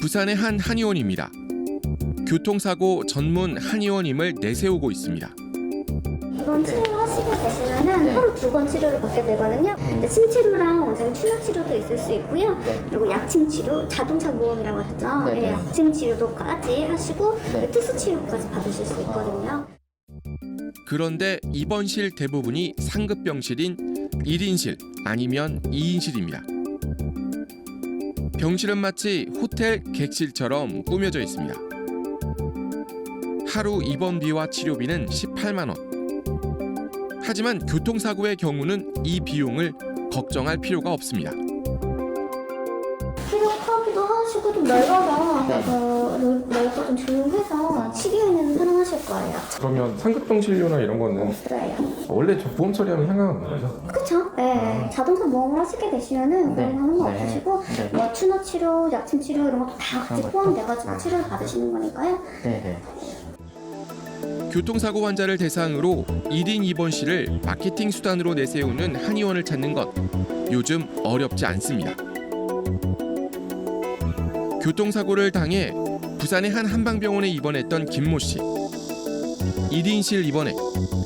부산의 한 한의원입니다. 교통사고 전문 한의원임을 내세우고 있습니다. 이번 치료를 하시게 되시면은 하루 두 번 치료를 받게 되거든요. 근데 침치료랑 원장님 추락 치료도 있을 수 있고요. 그리고 약침 치료, 자동차 보험이라고 하죠. 네네. 예, 약침 치료도까지 하시고 네. 특수 치료까지 받으실 수 있거든요. 그런데 입원실 대부분이 상급 병실인 1인실 아니면 2인실입니다. 병실은 마치 호텔 객실처럼 꾸며져 있습니다. 하루 입원비와 치료비는 18만 원. 하지만 교통사고의 경우는 이 비용을 걱정할 필요가 없습니다. 필요 커브도 하시고 좀 넓어서 네. 어, 넓- 넓고 좀 조용해서 치료에는 편안하실 거예요. 그러면 상급병 진료나 이런 거는 그래요. 원래 저 보험 처리하면 상관없는 거죠? 그쵸? 네. 자동차 보험을 하시게 되시면은 네. 그런 거 네. 없으시고 네. 뭐 추노 치료, 약침 치료 이런 것도 다 같이? 포함돼가지고 아. 치료를 받으시는 거니까요. 네네. 교통사고 환자를 대상으로 1인 입원실을 마케팅 수단으로 내세우는 한의원을 찾는 것 요즘 어렵지 않습니다. 교통사고를 당해 부산의 한 한방병원에 입원했던 김모 씨. 1인실 입원에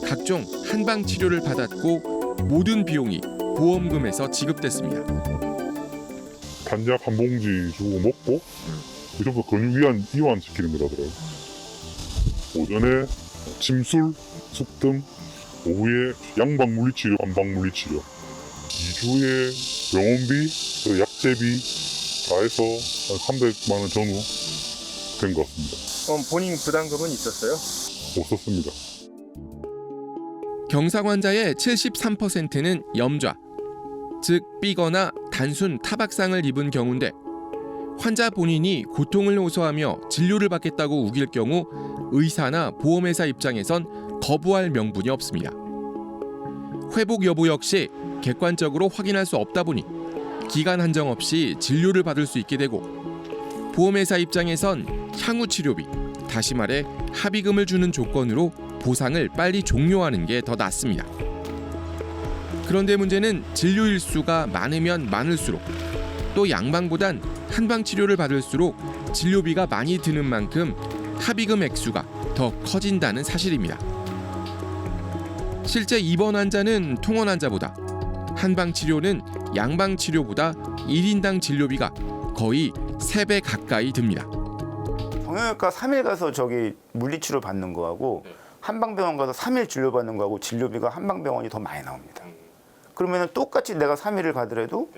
각종 한방 치료를 받았고 모든 비용이 보험금에서 지급됐습니다. 단약 한 봉지 주고 먹고 그 정도 근육 이완, 이완 시키는 거라더라고요. 오전에 침술, 숙등, 오후에 양방 물리치료, 한방 물리치료. 2주에 병원비, 그 약제비 다 해서 한 300만 원 전후 된 것 같습니다. 그럼 본인 부담금은 있었어요? 없었습니다. 경상 환자의 73%는 염좌, 즉 삐거나 단순 타박상을 입은 경우인데 환자 본인이 고통을 호소하며 진료를 받겠다고 우길 경우 의사나 보험회사 입장에선 거부할 명분이 없습니다. 회복 여부 역시 객관적으로 확인할 수 없다 보니 기간 한정 없이 진료를 받을 수 있게 되고 보험회사 입장에선 향후 치료비, 다시 말해 합의금을 주는 조건으로 보상을 빨리 종료하는 게 더 낫습니다. 그런데 문제는 진료 일수가 많으면 많을수록 또 양방보단 한방 치료를 받을수록 진료비가 많이 드는 만큼 합의금 액수가 더 커진다는 사실입니다. 실제 입원 환자는 통원 환자보다 한방 치료는 양방 치료보다 1인당 진료비가 거의 3배 가까이 듭니다. 정형외과 3일 가서 저기 물리치료 받는 거하고 한방병원 가서 3일 진료받는 거하고 진료비가 한방병원이 더 많이 나옵니다. 그러면 똑같이 내가 3일을 가더라도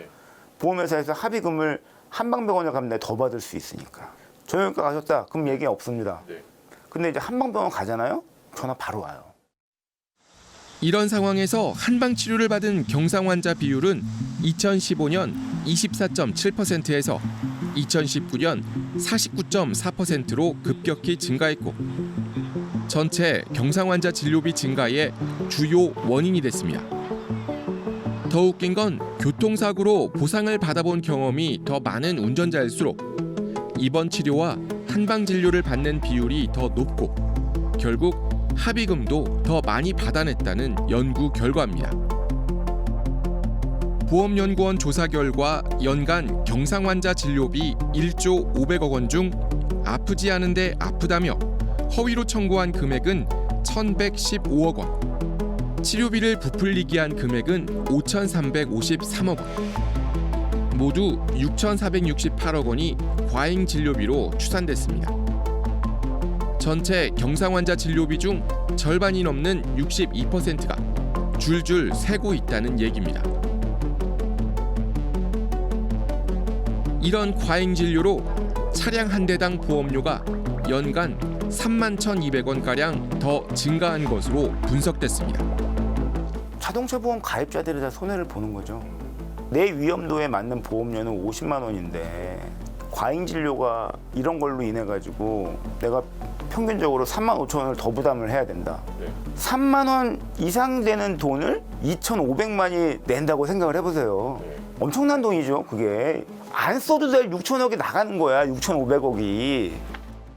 보험회사에서 합의금을 한방병원에 가면 내가 더 받을 수 있으니까. 정형외과 가셨다. 그럼 얘기 없습니다. 근데 이제 한방병원 가잖아요. 전화 바로 와요. 이런 상황에서 한방 치료를 받은 경상 환자 비율은 2015년 24.7%에서 2019년 49.4%로 급격히 증가했고 전체 경상 환자 진료비 증가의 주요 원인이 됐습니다. 더 웃긴 건 교통사고로 보상을 받아본 경험이 더 많은 운전자일수록 입원 치료와 한방 진료를 받는 비율이 더 높고 결국 합의금도 더 많이 받아냈다는 연구 결과입니다. 보험연구원 조사 결과 연간 경상 환자 진료비 1조 500억 원 중 아프지 않은데 아프다며 허위로 청구한 금액은 1,115억 원. 치료비를 부풀리기 한 금액은 5,353억 원. 모두 6,468억 원이 과잉 진료비로 추산됐습니다. 전체 경상 환자 진료비 중 절반이 넘는 62%가 줄줄 새고 있다는 얘기입니다. 이런 과잉 진료로 차량 한 대당 보험료가 연간 3만 1,200원 가량 더 증가한 것으로 분석됐습니다. 자동차 보험 가입자들이 다 손해를 보는 거죠. 내 위험도에 맞는 보험료는 50만 원인데 과잉 진료가 이런 걸로 인해 가지고 내가 평균적으로 3만 5천 원을 더 부담을 해야 된다. 3만 원 이상 되는 돈을 2,500만이 낸다고 생각을 해보세요. 엄청난 돈이죠, 그게. 안 써도 될 6천억이 나가는 거야, 6,500억이.